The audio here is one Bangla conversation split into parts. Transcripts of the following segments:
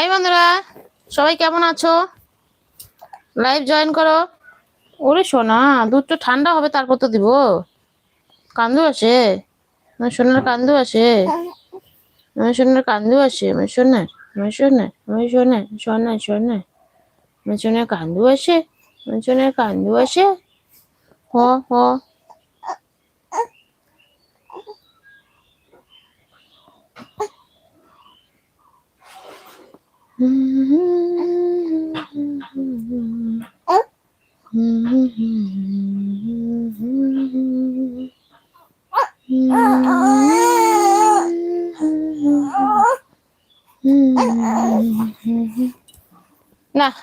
হাই বন্ধুরা, সবাই কেমন আছো? লাইভ জয়েন করো। ওরে সোনা দুধটা ঠান্ডা হবে, তারপর তো দিব। কান্দু আসে আমার সোনার কান্দু আসে আমার সোনার কান্দু আসে আমার সোনার আমার সোনার আমার সোনার সোনার সোনার। আমার সোনার কান্দু আসে আমার সোনার কান্দু আসে হ হ। না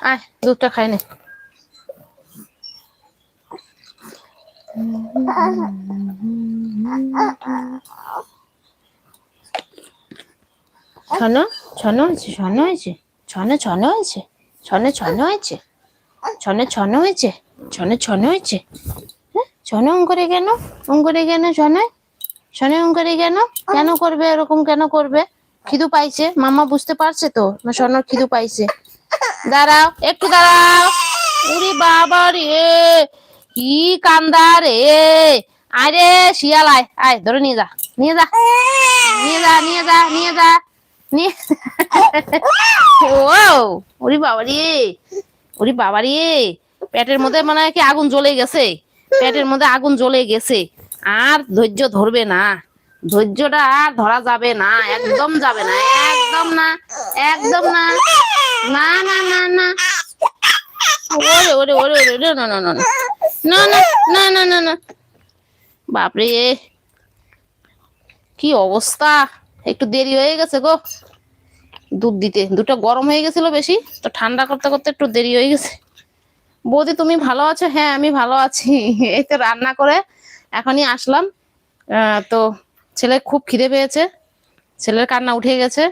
আয় দুধটা খাই নে। ছনো ছনো হয়েছে ছনো হয়েছে? ছনে ছনো হয়েছে, ছনে ছনো হয়েছে, ছনে ছনো হয়েছে, ছনে ছনো হয়েছে। হ্যাঁ? ছনে অঙ্করে কেন? অঙ্করে কেন ছনে? ছনে অঙ্করে কেন? কেন করবে এরকম কেন করবে? খিদু পাইছে? মামা বুঝতে পারছে তো? না স্বর্ণর খিদু পাইছে? দাঁড়াও, একটু দাঁড়াও। উরি বাবা রে, কি কান্দা রে। আরে শিয়াল আয় আয়, ধরে নিয়ে যা নিয়ে যা নিয়ে যা নিয়ে যা নিয়ে যা। ওরে মধ্যে মানে কি আগুন জ্বলে গেছে? পেটের মধ্যে আগুন জ্বলে গেছে। আর ধৈর্য ধরবে না। ধৈর্যটা আর ধরা যাবে না। একদম যাবে না। একদম না। একদম না না না না না। বাপরে! কি অবস্থা? একটু দেরি হয়ে গেছে গো। দুধ দিতে। দুধটা গরম হয়ে গেছিল বেশি, তো ঠান্ডা করতে করতে একটু দেরি হয়ে গেছে। বৌদি, তুমি ভালো আছো? হ্যাঁ আমি ভালো আছি। এই তো রান্না করে এখনই আসলাম। তো ছেলে খুব খিদে পেয়েছে। ছেলের কান্না উঠে গেছে।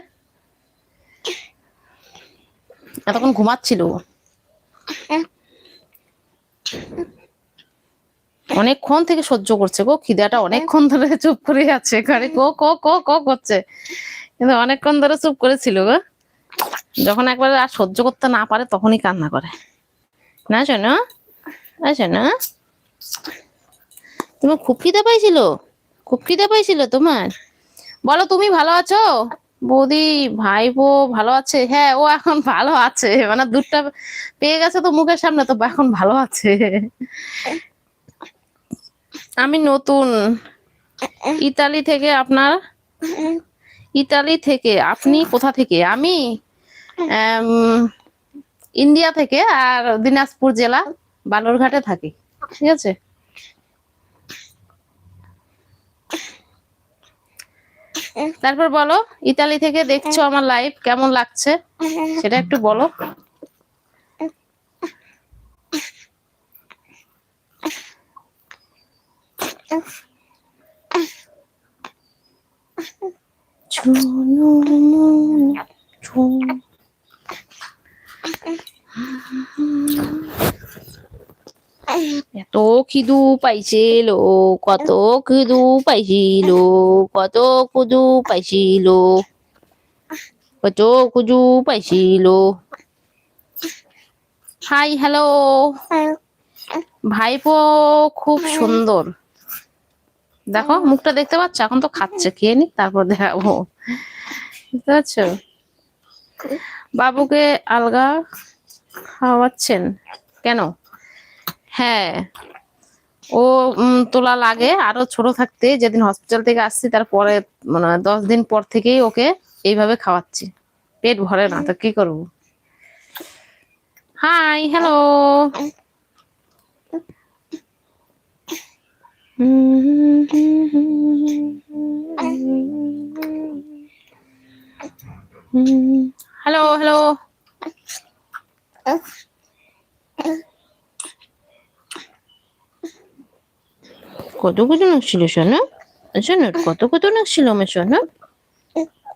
এতক্ষণ ঘুমাচ্ছিল ও। অনেকক্ষণ থেকে সহ্য করছে গো খিদাটা অনেকক্ষণ ধরে চুপ করে আছে ঘরে কো কো কো কো করছে। কিন্তু অনেকক্ষণ ধরে চুপ করেছিল গো। যখন একবার আর সহ্য করতে না পারে তখনই কান্না করে। না শোনো না শোনো। তোমার খুব খিদে পাইছিল? খুব খিদে পাইছিল তোমার? বলো তুমি ভালো আছো? বৌদি ভাইপো ভালো আছে? হ্যাঁ ও এখন ভালো আছে। মানে দুধটা পেয়ে গেছে তো মুখের সামনে তো এখন ভালো আছে। আমি নতুন। ইতালি থেকে আপনার? ইতালি থেকে? আপনি কোথা থেকে? আমি ইন্ডিয়া থেকে আর দিনাজপুর জেলা বালুরঘাটে থাকি। ঠিক আছে? তারপর বলো, ইতালি থেকে দেখছ আমার লাইভ কেমন লাগছে? সেটা একটু বলো। এত খিদু পাইছিল, কত খিদু পাইছিল, কত কুদু পাইছিল, কত কুজু পাইছিল। হাই হ্যালো ভাইপো খুব সুন্দর। দেখো, মুখটা দেখতে পাচ্ছ? এখন তো খাচ্ছে, খেয়ে নি তারপর দেখাবো। বুঝতে পারছ? বাবুকে আলগা খাওয়াচ্ছেন? কেন? হ্যাঁ। ও তোলা লাগে আরও ছোট থাকতে যেদিন হসপিটাল থেকে আসছি তারপরে মানে দশ দিন পর থেকেই ওকে এইভাবে খাওয়াচ্ছি। পেট ভরে না তো কি করব? Hi hello Hmm. Hello hello কত কত নাক ছিল শোনো শোনো কত কত নাক ছিল আমার শোনো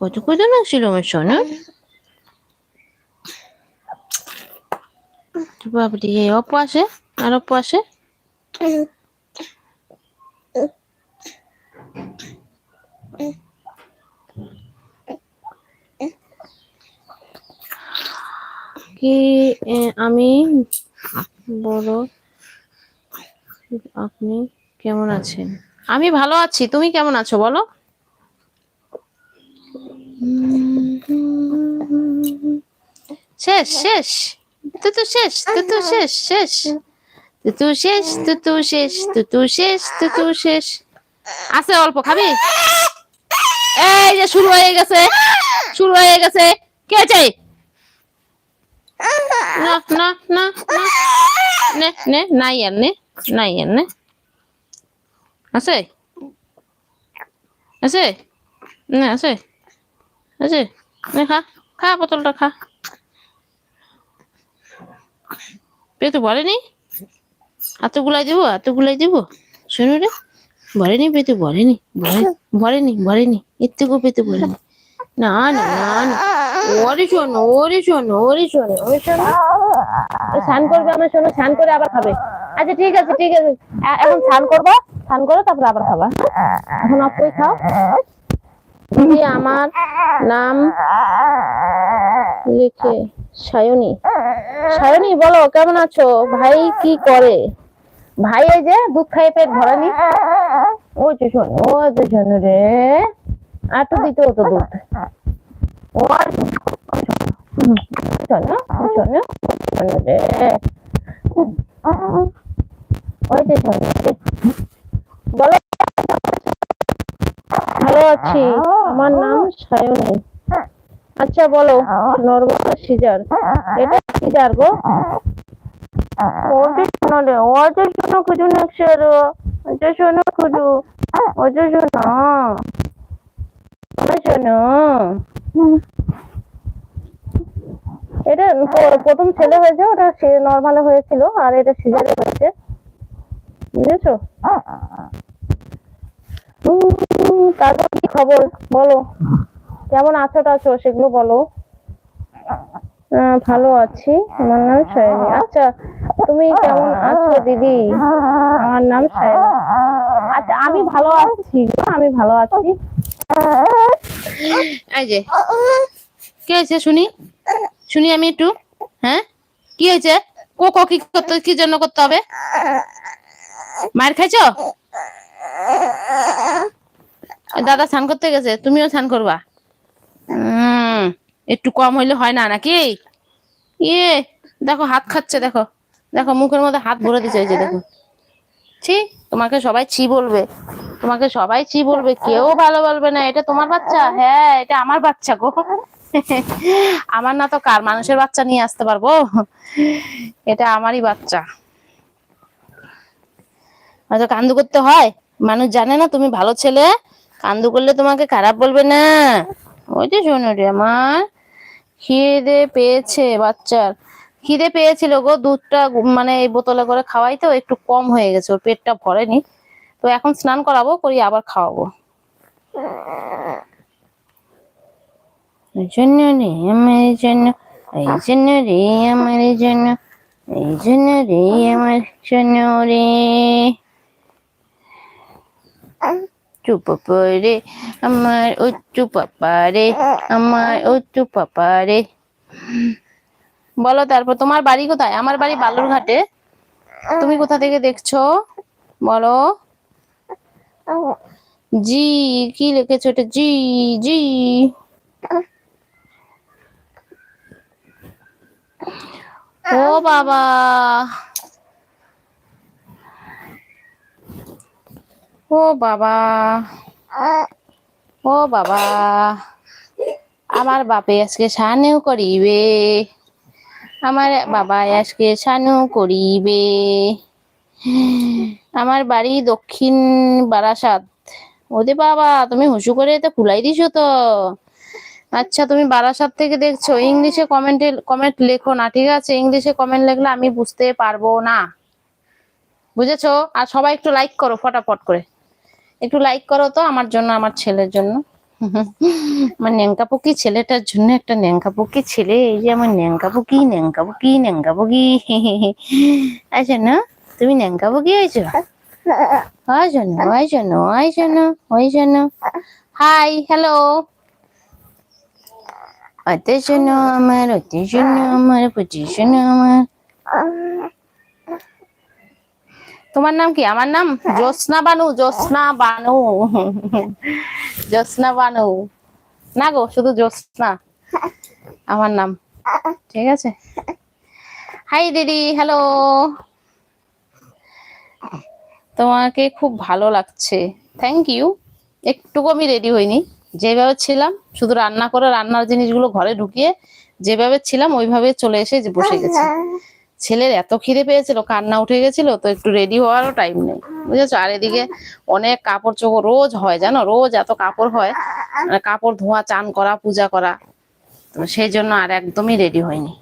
কত কত নাক ছিল আমার শোনো বাবরি অপ আসে? আর অপ আছে Mm-hmm. কি আমি বড়, আপনি কেমন আছেন? আমি ভালো আছি, তুমি কেমন আছো বলো? শেষ শেষ তুই তো শেষ তুই তো শেষ শেষ। তুই তো শেষ তুই তো শেষ তুই তো শেষ তুই তো শেষ। আছে অল্প, খাবি? এই যে শুরু হয়ে গেছে, শুরু হয়ে গেছে। কে চাই? না না না না নে নে নাই আর নে নাই আর নে আছে আছে না আছে আছে নে খা খা বোতলটা খা পেটে ভরেনি হাতে গুলাই দিব হাতে গুলাই দিব শোনো রে ভরেনি পেটে ভরেনি ভরে- ভরেনি ভরেনি একটুকু পেটে ভরেনি না. না না না ওরে ওরে ওরে ওরে স্নান করবে, আমার শোনো, স্নান করে আবার খাবে। আচ্ছা ঠিক আছে ঠিক আছে। এখন স্নান করব, স্নান করে তারপর আবার খাবা। এখন খাও। দিদি আমার নাম লিখে সায়নী। সায়নী, বলো, কেমন আছো? ভাই কি করে? ভাই এই যে দুধ খাইয়ে পেট ভরানি। ওই তো শোনো ওই তো শোনো রে। আর তো দিতে হতো দুধ। ও আর ভালো আছি। আমার নাম সায়নী। আচ্ছা বলো নর্মাল সিজার। এটা সিজার গো। শোনো খুঁজু এটা প্রথম ছেলে হয়েছে, ওটা নর্মাল হয়েছিল, আর এটা সিজারে হয়েছে। বুঝেছ? তারপর কি খবর? বলো। কেমন আছো টাছো সেগুলো বলো। ভালো আছি। আমার নাম সায়নী। আচ্ছা তুমি কেমন আছো দিদি? আমার নাম সায়নী। আচ্ছা আমি ভালো আছি আমি ভালো আছি। এই যে, কি হয়েছে শুনি? শুনি আমি একটু। হ্যাঁ? কি হয়েছে? কো কো কি করতে, কি জন্য করতে হবে? মার খাইছো? দাদা স্নান করতে গেছে, তুমিও স্নান করবা। একটু কম হইলে হয় না নাকি? ইয়ে দেখো হাত খাচ্ছে, দেখো। দেখো মুখের মধ্যে হাত ভরে দিচ্ছে যে দেখো। ছি, তোমাকে সবাই ছি বলবে। তোমাকে সবাই ছি বলবে, কেউ ভালো বলবে না, এটা তোমার বাচ্চা? হ্যাঁ এটা আমার বাচ্চা গো। আমার না তো কার, মানুষের বাচ্চা নিয়ে আসতে পারব? এটা আমারই বাচ্চা। হয়তো কান্দু করতে হয়। মানুষ জানে না, তুমি ভালো ছেলে, কান্দু করলে তোমাকে খারাপ বলবে না। ওই যে শোনো রে আমার খিদে পেয়েছে বাচ্চার। খিদে পেয়েছিল গো, দুধটা মানে এই বোতলে করে খাওয়াই তো একটু কম হয়ে গেছে, ওর পেটটা ভরেনি। তো এখন স্নান করাবো, করি আবার খাওয়াবো। জন্য রে আমার জন্য, এই জন্য রে আমার জন্য, এই জন্য রে আমার জন্য রে। আমার চুপ রে আমার চুপ রে বলো তারপর, তোমার বাড়ি কোথায়? আমার বাড়ি বালুরঘাটে। তুমি কোথা থেকে দেখছ? বলো। জি, কি লিখেছো এটা জি জি। ও বাবা। ও বাবা। ও বাবা। আমার বাপে আজকে সানেও করিবে। আমার বাবা আজকে সানু করিবে। আমার বাড়ি দক্ষিণ বারাসাত। ওদের বাবা, তুমি হুসু করে এতে ফুলাই দিছো তো। আচ্ছা তুমি বারাসাত থেকে দেখছ, ইংলিশে কমেন্টে কমেন্ট লেখো না, ঠিক আছে? ইংলিশে কমেন্ট লেখলে আমি বুঝতে পারব না। বুঝেছ? আর সবাই একটু লাইক করো, ফটাফট করে। একটু লাইক করো তো, আমার জন্য, আমার ছেলের জন্য। আমার ন্যাংকা পুকি ছেলেটার জন্য একটা ন্যাংকা পুকি ছেলে, এই যে আমার ন্যাংকা পুকি ন্যাংকা পুকি পুকি আচ্ছা না? তুমি ন্যাংকা পুকি হয়েছো ওই জন্য ওই জন্য ওই জন্য ওই জন্য হাই হ্যালো অত আমার অত আমার আমার তোমার নাম কি? আমার নাম জ্যোৎস্না বানু জ্যোৎস্না বানু জ্যোৎস্না বানু না গো শুধু জ্যোৎস্না। আমার নাম। ঠিক আছে? হাই দিদি হ্যালো তোমাকে খুব ভালো লাগছে। থ্যাংক ইউ একটুকু আমি রেডি হইনি। যেভাবে ছিলাম শুধু রান্না করে রান্নার জিনিসগুলো ঘরে ঢুকিয়ে যেভাবে ছিলাম ওইভাবে চলে এসে যে বসে গেছি। ছেলের এত খিদে পেয়েছিল কান্না উঠে গেছিল তো একটু রেডি হওয়ারও টাইম নেই বুঝেছ? আর এদিকে অনেক কাপড় চোপড় রোজ হয় জানো? রোজ এত কাপড় হয় মানে কাপড় ধোয়া চান করা পূজা করা তো সেই জন্য আর একদমই রেডি হয়নি।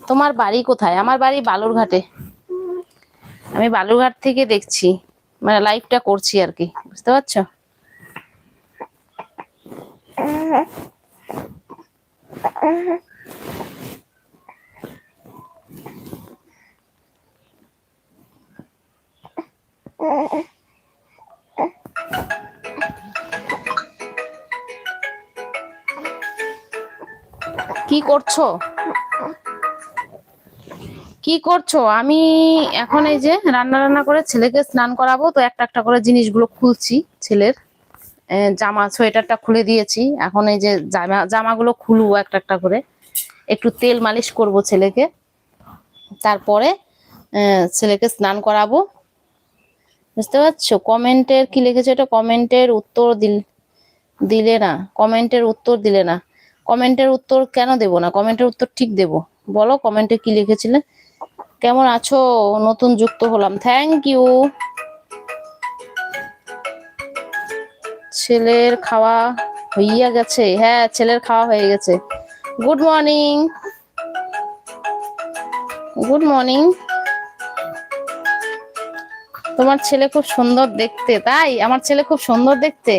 তোমার বাড়ি কোথায়? আমার বাড়ি বালুরঘাটে। আমি বালুরঘাট থেকে দেখছি মানে লাইভটা করছি আর কি বুঝতে পারছ? কি করছ? কি করছ? আমি এখন এই যে রান্না রান্না করে ছেলেকে স্নান করাবো, তো একটা একটা করে জিনিসগুলো খুলছি ছেলের। জামা, সোয়েটারটা খুলে দিয়েছি। এখন এই যে জামা, জামাগুলো খুলবো একটা একটা করে। একটু তেল মালিশ করব ছেলেকে। তারপরে ছেলেকে স্নান করাবো। বুঝতে পারছ? কমেন্টের কি লিখেছে এটা? কমেন্টের উত্তর দিল, দিলে না। কমেন্টের উত্তর দিলে না। কমেন্টের উত্তর কেন দেব না? কমেন্টের উত্তর ঠিক দেব। বলো কমেন্টে কি লিখেছিলে? কেমন আছো? নতুন যুক্ত হলাম। থ্যাংক ইউ ছেলের খাওয়া হইয়া গেছে। হ্যাঁ ছেলের খাওয়া হয়ে গেছে। গুড মর্নিং গুড মর্নিং তোমার ছেলে খুব সুন্দর দেখতে, তাই? আমার ছেলে খুব সুন্দর দেখতে?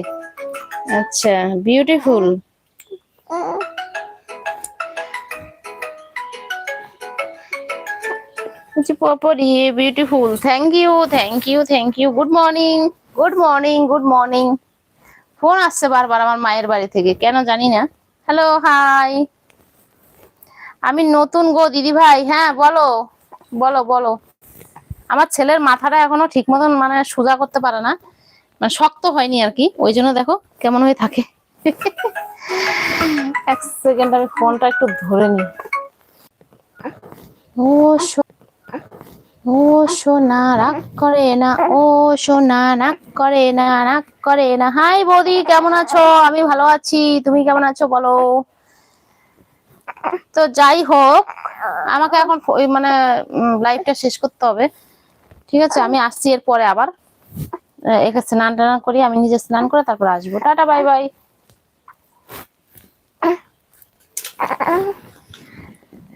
আচ্ছা beautiful Popri beautiful thank you thank you thank you good morning good morning good morning phone আসছে বারবার আমার মায়ের বাড়ি থেকে, কেন জানি না। হ্যালো হাই আমি নতুন গো, দিদি ভাই হ্যাঁ বলো বলো বলো। আমার ছেলের মাথাটা এখনও ঠিক মতন মানে সোজা করতে পারে না মানে শক্ত হয়নি আর কি, ওই জন্য দেখো কেমন হয়ে থাকে। এক সেকেন্ড আমি ফোনটা একটু ধরে নি ও ও সোনা রাগ করে না, ও সোনা নাক করে না নাক করে। না হাই বৌদি, কেমন আছো? আমি ভালো আছি। তুমি কেমন আছো বলো? তো যাই হোক, আমাকে এখন মানে লাইভটা শেষ করতে হবে। ঠিক আছে, আমি আসছি এর পরে আবার একে স্নান টান করি, আমি নিজে স্নান করে তারপর আসব। Tata bye bye